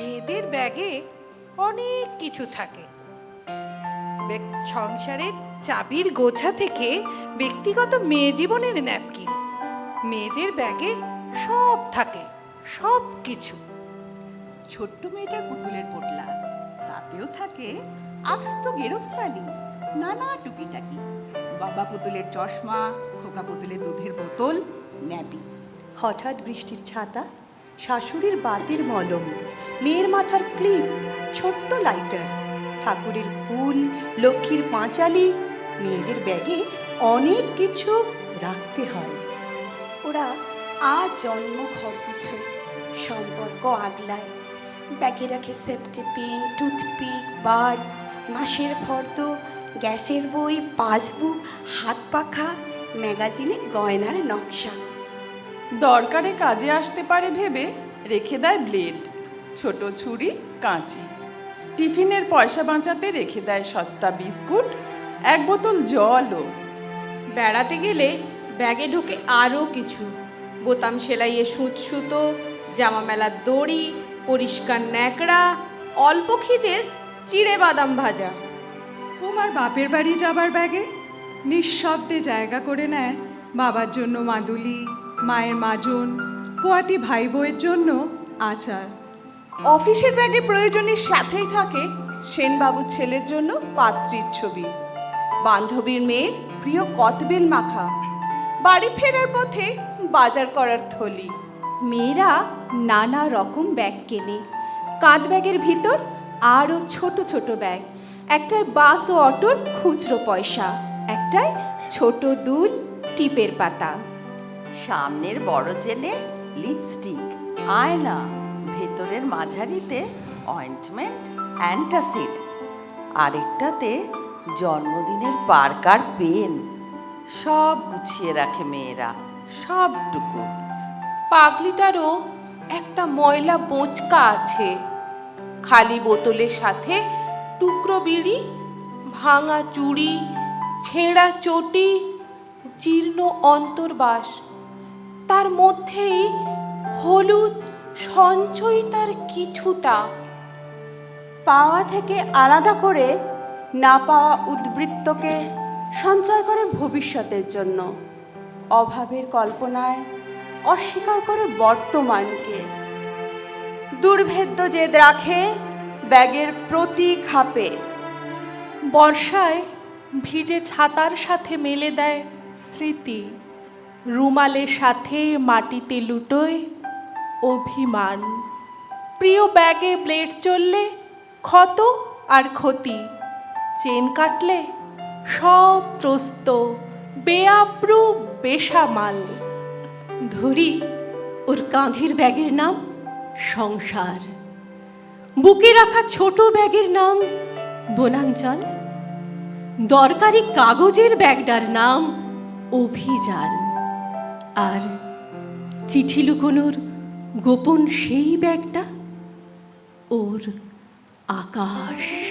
মেয়েদের ব্যাগে অনেক কিছু থাকে। সংসারের চাবির গোছা থেকে ব্যক্তিগত মেয়ে জীবনের ন্যাপকিন, মেয়েদের ব্যাগে সব থাকে, সব কিছু। ছোট্ট মেয়েটার পুতুলের পোটলা, তাতেও থাকে আস্ত গেরস্তালি, নানা টুকিটাকি। বাবা পুতুলের চশমা, খোকা পুতুলের দুধের বোতল, ন্যাপি। হঠাৎ বৃষ্টির ছাতা, শাশুড়ির বাতির মলম মেয়ের মাথার ক্লিপ, ছোট্ট লাইটার ঠাকুরের ফুল, লক্ষ্মীর পাঁচালি, মেয়েদের ব্যাগে অনেক কিছু রাখতে হয়। ওরা আজ জন্ম, ঘর কিছু, সম্পর্ক আগলায়। ব্যাগে রাখে সেফটি পিন, টুথপিক, বার, মাসের ফর্দ, গ্যাসের বই, পাসবুক, হাত পাখা, ম্যাগাজিনে গয়নার নকশা। দরকারে কাজে আসতে পারে ভেবে রেখে দেয় ব্লেড। ছোট ছুরি কাঁচি। টিফিনের পয়সা বাঁচাতে রেখে দেয় সস্তা বিস্কুট এক বোতল জলও। বেড়াতে গেলে ব্যাগে ঢোকে আরও কিছু। বোতাম সেলাইয়ে সুচ সুতো জামা মেলার দড়ি পরিষ্কার ন্যাকড়া অল্প খিদের চিড়ে বাদাম ভাজা। তোমার বাপের বাড়ি যাবার ব্যাগে নিঃশব্দে জায়গা করে নেয় বাবার জন্য মাদুলি মায়ের মাজন পোয়াতি ভাই বউয়ের জন্য আচার। অফিসের ব্যাগে প্রয়োজনের সাথেই থাকে সেনবাবুর ছেলের জন্য পাত্রীর ছবি। বান্ধবীর মেয়ের প্রিয় কতবেল মাখা। বাড়ি ফেরার পথে বাজার করার থলি। মেয়েরা নানা রকম ব্যাগ কেনে। কাঁধ ব্যাগের ভিতর আরও ছোট ছোট ব্যাগ। একটায় বাস ও অটোর খুচরো পয়সা একটায় ছোট দুল টিপের পাতা। সামনের বড় জেলে লিপস্টিক আয়না। ভেতরের মাঝারিতে অয়েন্টমেন্ট অ্যান্টাসিড আরেকটাতে জন্মদিনের পার্কার পেন। সব গুছিয়ে রাখে মেয়েরা, সবটুকু। পাগলিটারও একটা ময়লা বোঁচকা আছে। খালি বোতলের সাথে টুকরো বিড়ি, ভাঙা চুড়ি, ছেঁড়া চটি, জীর্ণ অন্তর্বাস। তার মধ্যেই হলুদ সঞ্চয় তার কিছুটা। পাওয়া থেকে আলাদা করে না পাওয়া উদ্বৃত্তকে সঞ্চয় করে ভবিষ্যতের জন্য। অভাবের কল্পনায় অস্বীকার করে বর্তমানকে। দুর্ভেদ্য জেদ রাখে ব্যাগের প্রতি খাপে। বর্ষায় ভিজে ছাতার সাথে মেলে দেয় স্মৃতি। রুমালের সাথে মাটিতে লুটোয় অভিমান। প্রিয় ব্যাগে ব্লেড চললে ক্ষত আর ক্ষতি। চেন কাটলে সব ত্রস্ত, বেআব্রু, বেসামাল। ধরি, ওর কাঁধের ব্যাগের নাম সংসার। বুকে রাখা ছোট ব্যাগের নাম বনাঞ্চল। দরকারি কাগজের ব্যাগটার নাম অভিযান। আর চিঠি লুকোনোর গোপন সেই ব্যাগটা ওর আকাশ।